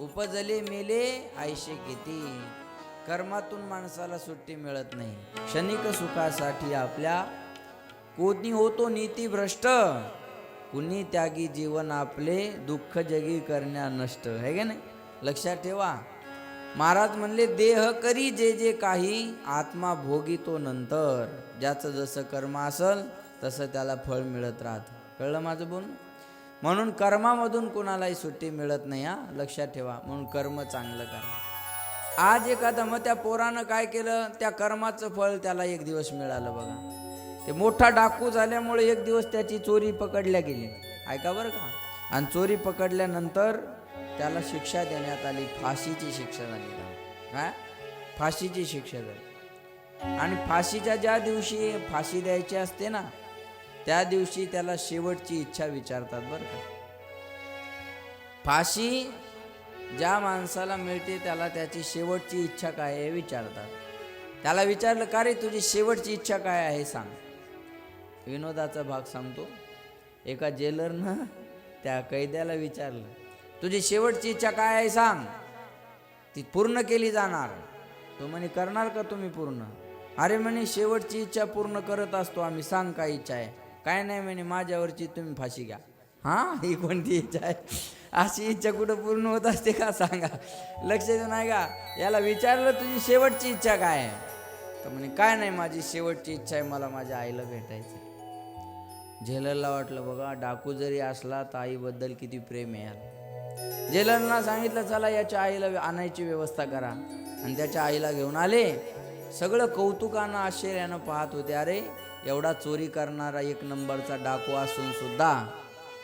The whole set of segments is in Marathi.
उपजले मेले आयशे किती. कर्मातून माणसाला सुट्टी मिळत नाही. क्षणिक सुखासाठी आपल्या कोणी होतो नीती भ्रष्ट. कुणी त्यागी जीवन आपले दुःख जगी करण्या नष्ट. है का नाही? लक्षात ठेवा. महाराज म्हणले देह करी जे जे काही आत्मा भोगी तो नंतर. ज्याचं जसं कर्म असल तसं त्याला फळ मिळत राहतं. कळलं माझं बोल म्हणून कर्मामधून कुणालाही सुट्टी मिळत नाही हा. लक्षात ठेवा. म्हणून कर्म चांगलं करा. आज एखादं मग त्या पोरानं काय केलं? त्या कर्माचं फळ त्याला एक दिवस मिळालं बघा. ते मोठा डाकू झाल्यामुळे एक दिवस त्याची चोरी पकडल्या गेली. ऐका बरं का? आणि चोरी पकडल्यानंतर त्याला शिक्षा देण्यात आली. फाशीची शिक्षा झाली. त्याला. काय फाशीची शिक्षा झाली. आणि फाशीच्या ज्या दिवशी फाशी द्यायची असते ना त्या दिवशी त्याला शेवटची इच्छा विचारतात बरं का. फाशी ज्या माणसाला मिळते त्याला त्याची शेवटची इच्छा काय आहे विचारतात. त्याला विचारलं का रे तुझी शेवटची इच्छा काय आहे सांग. विनोदाचा भाग सांगतो. एका जेलरनं त्या कैद्याला विचारलं तुझी शेवटची इच्छा काय आहे सांग. ती पूर्ण केली जाणार. तो म्हणे करणार का तुम्ही पूर्ण? अरे म्हणे शेवटची इच्छा पूर्ण करत असतो आम्ही सांग काय इच्छा आहे. काय नाही म्हणे माझ्यावरची तुम्ही फाशी घ्या. हां? ही कोणती इच्छा आहे? अशी इच्छा कुठं पूर्ण होत असते का सांगा? लक्ष देऊ नाही का याला विचारलं तुझी शेवटची इच्छा काय आहे? तर म्हणे काय नाही माझी शेवटची इच्छा आहे मला माझ्या आईला भेटायचं झेलरला वाटलं बघा डाकू जरी असला तर आईबद्दल किती प्रेम आहे याला सांगितलं चला याच्या आईला आणायची व्यवस्था करा. आणि त्याच्या आईला घेऊन आले. सगळं कौतुकानं आश्चर्यानं पाहत होते. अरे एवढा चोरी करणारा एक नंबरचा डाकू असून सुद्धा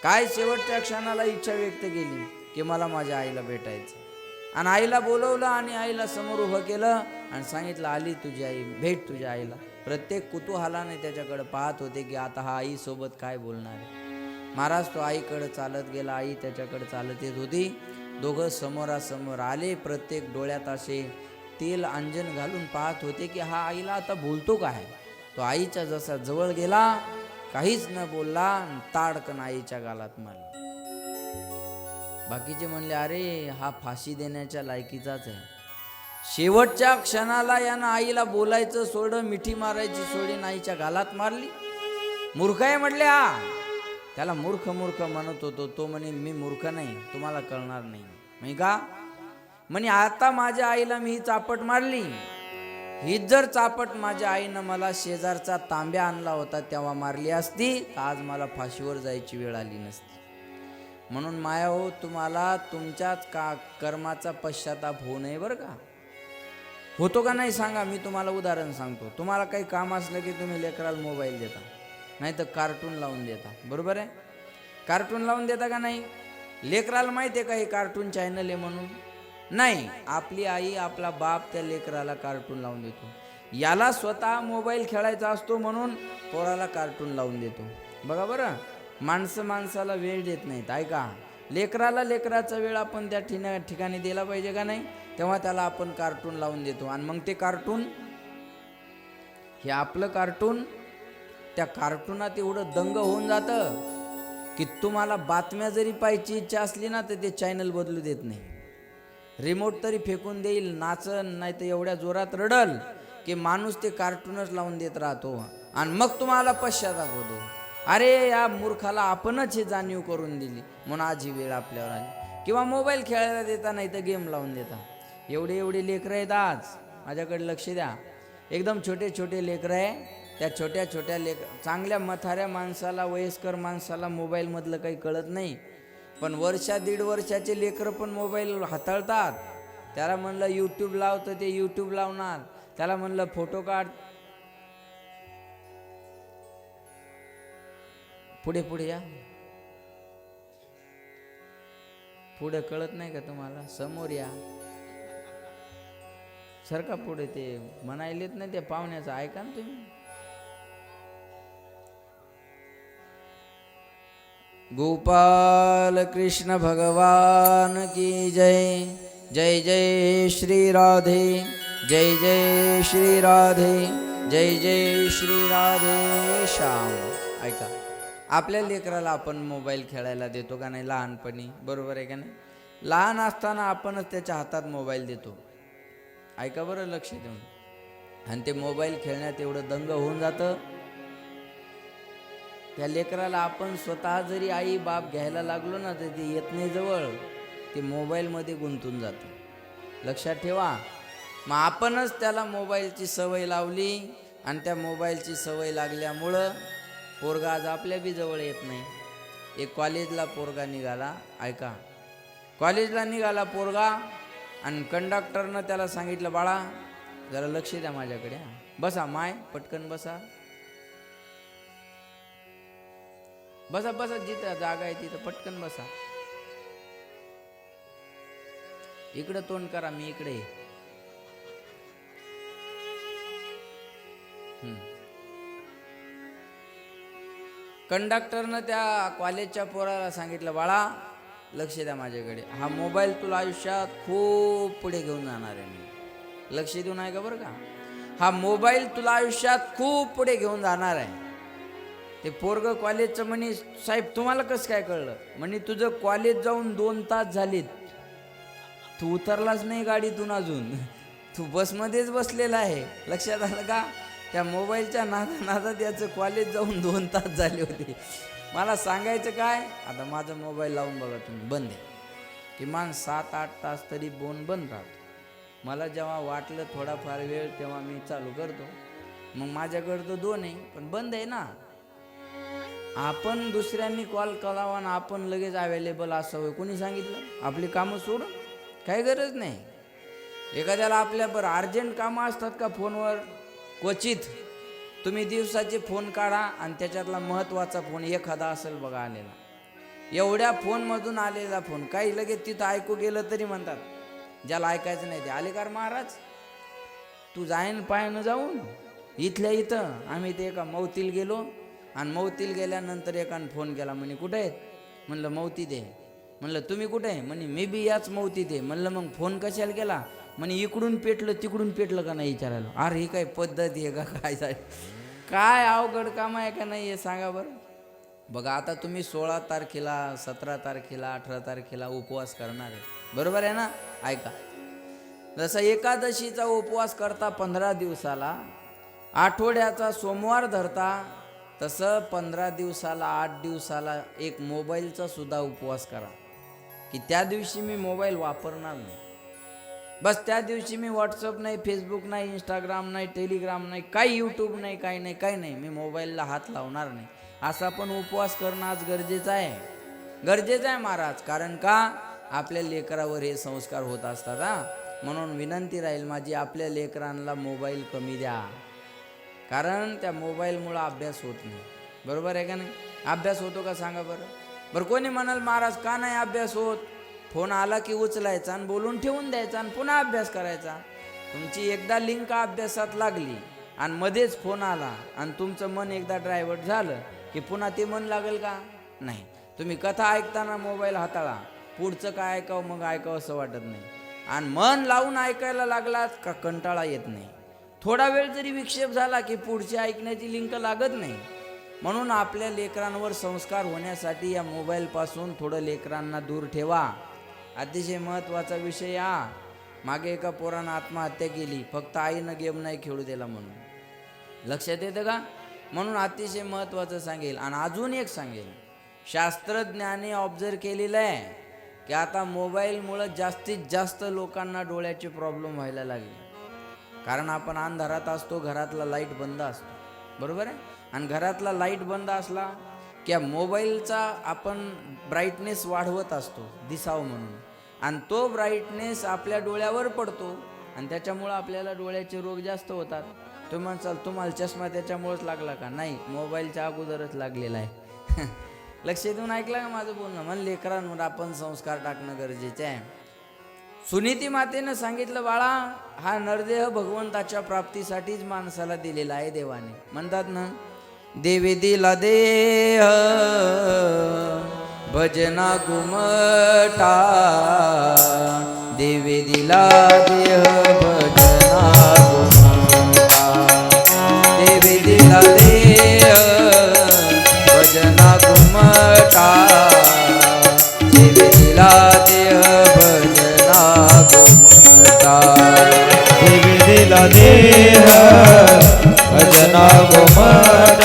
काय शेवटच्या क्षणाला इच्छा व्यक्त केली की मला माझ्या आईला भेटायचं. आणि आईला बोलवलं आणि आईला समोर उभं केलं आणि सांगितलं आली तुझी आई भेट तुझ्या आईला. प्रत्येक कुतूहलाने त्याच्याकडे पाहत होते की आता हा आईसोबत काय बोलणार आहे. महाराज तो आईकडे चालत गेला आई त्याच्याकडे चालत येत होती. दोघं समोरासमोर आले प्रत्येक डोळ्यात असे तेल अंजन घालून पाहत होते की हा आईला आता बोलतो काय? तो आईच्या जसा जवळ गेला काहीच न बोलला ताडकन आईच्या गालात मारला. बाकीचे म्हणले अरे हा फाशी देण्याच्या लायकीचाच आहे. शेवटच्या क्षणाला यानं आईला बोलायचं सोडं मिठी मारायची सोडीन आईच्या गालात मारली. मूर्ख आहे म्हटले हा. त्याला मूर्ख मूर्ख म्हणत होतो. तो म्हणे मी मूर्ख नाही तुम्हाला कळणार नाही. म्हणे का? म्हणे आता माझ्या आईला मी ही चापट मारली. हीच जर चापट माझ्या आईनं मला शेजारचा तांब्या आणला होता तेव्हा मारली असती तर आज मला फाशीवर जायची वेळ आली नसती. म्हणून माया हो तुम्हाला तुमच्याच का कर्माचा पश्चाताप होऊ नये बरं का? होतो का नाही सांगा मी तुम्हाला उदाहरण सांगतो. तुम्हाला काही काम असलं की तुम्ही लेकराला मोबाईल देता नाही तर कार्टून लावून देता. बरोबर आहे? कार्टून लावून देता का नाही? लेकराला माहिती आहे का हे कार्टून चॅनल आहे म्हणून? नाही आपली आई आपला बाप त्या लेकराला कार्टून लावून देतो. याला स्वतः मोबाईल खेळायचा असतो म्हणून पोराला कार्टून लावून देतो. बघा बरं माणसं माणसाला वेळ देत नाहीत ऐका. लेकराला लेकराचा वेळ आपण त्या ठिना ठिकाणी दिला पाहिजे का नाही? तेव्हा त्याला आपण कार्टून लावून देतो. आणि मग ते कार्टून हे आपलं कार्टून त्या कार्टूनात एवढं दंग होऊन जातं की तुम्हाला बातम्या जरी पाहायची इच्छा असली ना तर ते चॅनल बदलू देत नाही. रिमोट तरी फेकून देईल नाचन नाही तर एवढ्या जोरात रडल की माणूस ते कार्टूनच लावून देत राहतो. आणि मग तुम्हाला पश्चाताप होतो. अरे या मूर्खाला आपणच हे जाणीव करून दिली. म्हणून आज ही वेळ आपल्यावर आली. किंवा मोबाईल खेळायला देता नाही तर गेम लावून देता. एवढे एवढे लेकरं आहेत आज. माझ्याकडे लक्ष द्या. एकदम छोटे छोटे लेकरं आहे. त्या छोट्या छोट्या लेक चांगल्या मथाऱ्या माणसाला वयस्कर माणसाला मोबाईलमधलं काही कळत नाही. पण वर्षा दीड वर्षाचे लेकरं पण मोबाईल हाताळतात. त्याला म्हणलं यूट्यूब लाव तर ते यूट्यूब लावणार. त्याला म्हणलं फोटो काढ. पुढे पुढे या. पुढे कळत नाही का तुम्हाला? समोर या. सरका पुढे ते म्हणायलेत नाही ते पाहुण्याचं ऐका ना तुम्ही. गोपाल कृष्ण भगवान की जय। जय जय श्री राधे। जय जय श्री राधे। जय जय श्री राधे। श्याम ऐका। आपल्या लेकराला आपण मोबाईल खेळायला देतो का नाही? लहानपणी. बरोबर आहे का नाही? लहान असताना आपणच त्याच्या हातात मोबाईल देतो. ऐका बरं लक्ष देऊन. आणि ते मोबाईल खेळण्यात एवढं दंग होऊन जातं त्या लेकराला आपण स्वतः जरी आई बाप घ्यायला लागलो ना तर ते येत नाही जवळ. ते मोबाईलमध्ये गुंतून जातं. लक्षात ठेवा. मग आपणच त्याला मोबाईलची सवय लावली आणि त्या मोबाईलची सवय लागल्यामुळं पोरगा आज आपल्या बी जवळ येत नाही. एक कॉलेजला पोरगा निघाला. ऐका. कॉलेजला निघाला पोरगा आणि कंडक्टरनं त्याला सांगितलं बाळा जरा लक्ष द्या माझ्याकडे बसा माय पटकन बसा. बसा बसा जिथं जागा आहे तिथं पटकन बसा. इकडं तोंड करा मी इकडे कंडक्टरनं त्या कॉलेजच्या पोराला सांगितलं बाळा लक्ष द्या माझ्याकडे. हा मोबाईल तुला आयुष्यात खूप पुढे घेऊन जाणार आहे मी. लक्ष देऊन आहे का बरं का? हा मोबाईल तुला आयुष्यात खूप पुढे घेऊन जाणार आहे. ते पोरग कॉलेजचं म्हणे साहेब तुम्हाला कसं काय कळलं? म्हणे तुझं कॉलेज जाऊन दोन तास झालीत. तू उतरलाच नाही गाडीतून अजून. तू बसमध्येच बसलेला आहे. लक्षात आलं का? त्या मोबाईलच्या नादा नादात याचं कॉलेज जाऊन दोन तास झाले होते. मला सांगायचं काय? आता माझा मोबाईल लावून बघा तुम्ही. बंद आहे. किमान सात आठ तास तरी बोन बंद राहतो. मला जेव्हा वाटलं थोडाफार वेळ तेव्हा मी चालू करतो. मग माझ्याकडं तर दोन आहे पण बंद आहे ना. आपण दुसऱ्यांनी कॉल करावा आणि आपण लगेच अवेलेबल असावं. कोणी सांगितलं? आपली कामं सोडून? काही गरज नाही. एखाद्याला आपल्यावर अर्जंट कामं असतात का फोनवर? क्वचित. तुम्ही दिवसाचे फोन काढा आणि त्याच्यातला महत्त्वाचा फोन एखादा असेल बघा आलेला एवढ्या फोनमधून आलेला फोन. काही लगेच तिथं ऐकू गेलं तरी म्हणतात ज्याला ऐकायचं नाही ते आले कार महाराज तू जाईन पायानं जाऊन? इथल्या इथं. आम्ही ते एका मौतील गेलो. आणि मौतील गेल्यानंतर एकानं फोन केला म्हणे कुठे आहेत? म्हणलं मौती दे. म्हणलं तुम्ही कुठे आहे? म्हणे मी बी याच मौती दे. म्हणलं मग फोन कशाला केला? म्हणे इकडून पेटलं तिकडून पेटलं का नाही विचारायला? अरे ही काय पद्धत आहे का? काय झालं? काय अवघड काम आहे का नाही हे सांगा बरं. बघा आता तुम्ही सोळा तारखेला सतरा तारखेला अठरा तारखेला उपवास करणार आहे. बरोबर आहे ना? ऐका. जसा एकादशीचा उपवास करता पंधरा दिवसाला आठवड्याचा सोमवार धरता तसं पंधरा दिवसाला आठ दिवसाला एक मोबाईलचा सुद्धा उपवास करा. की त्या दिवशी मी मोबाईल वापरणार नाही. बस त्या दिवशी मी व्हॉट्सअप नाही फेसबुक नाही इंस्टाग्राम नाही टेलिग्राम नाही काही यूट्यूब नाही काही नाही काही नाही. मी मोबाईलला हात लावणार नाही. असा पण उपवास करणं आज गरजेचं आहे. गरजेचं आहे महाराज कारण का? आपल्या लेकरावर हे संस्कार होत असतात हा. म्हणून विनंती राहील माझी आपल्या लेकरांना मोबाईल कमी द्या. कारण त्या मोबाईलमुळं अभ्यास होत नाही. बरोबर आहे का नाही? अभ्यास होतो का सांगा बरं? बरं कोणी म्हणाल महाराज का नाही अभ्यास होत? फोन आला की उचलायचा आणि बोलून ठेवून द्यायचा आणि पुन्हा अभ्यास करायचा. तुमची एकदा लिंक अभ्यासात लागली आणि मध्येच फोन आला आणि तुमचं मन एकदा ड्रायव्हर्ट झालं की पुन्हा ते मन लागेल का? नाही. तुम्ही कथा ऐकताना मोबाईल हाताळा. पुढचं काय ऐकावं मग ऐकावं असं वाटत नाही. आणि मन लावून ऐकायला लागलात का कंटाळा येत नाही? थोडा वेळ जरी विक्षेप झाला की पुढची ऐकण्याची लिंक लागत नाही. म्हणून आपल्या लेकरांवर संस्कार होण्यासाठी या मोबाईलपासून थोडं लेकरांना दूर ठेवा. अतिशय महत्त्वाचा विषय हा. मागे एका पोरानं आत्महत्या केली. फक्त आईनं गेम नाही खेळू दिला म्हणून. लक्षात येतं का? म्हणून अतिशय महत्त्वाचं सांगेल. आणि अजून एक सांगेल. शास्त्रज्ञाने ऑब्झर्व केलेलं आहे की आता मोबाईलमुळं जास्तीत जास्त लोकांना डोळ्याचे प्रॉब्लेम व्हायला लागले. कारण आपण अंधारात असतो घरातला लाइट बंद असतो. बरोबर आहे? आणि घरातला लाइट बंद असला की मोबाईलचा आपण ब्राईटनेस वाढवत असतो दिसावं म्हणून. आणि तो ब्राईटनेस आपल्या डोळ्यावर पडतो आणि त्याच्यामुळं आपल्याला डोळ्याचे रोग जास्त होतात. तुम्ही म्हणसाल तुम्हाला चष्मा त्याच्यामुळंच लागला का? नाही मोबाईलच्या अगोदरच लागलेला आहे. लक्ष देऊन ऐकलं का माझं बोलणं? मन लेकरांवर आपण संस्कार टाकणं गरजेचं आहे. सुनीती मातेनं सांगितलं बाळा हा नरदेह भगवंताच्या प्राप्तीसाठीच माणसाला दिलेला आहे देवाने. म्हणतात ना देवी दिला देह भजना गुमटा देवी दिला देह.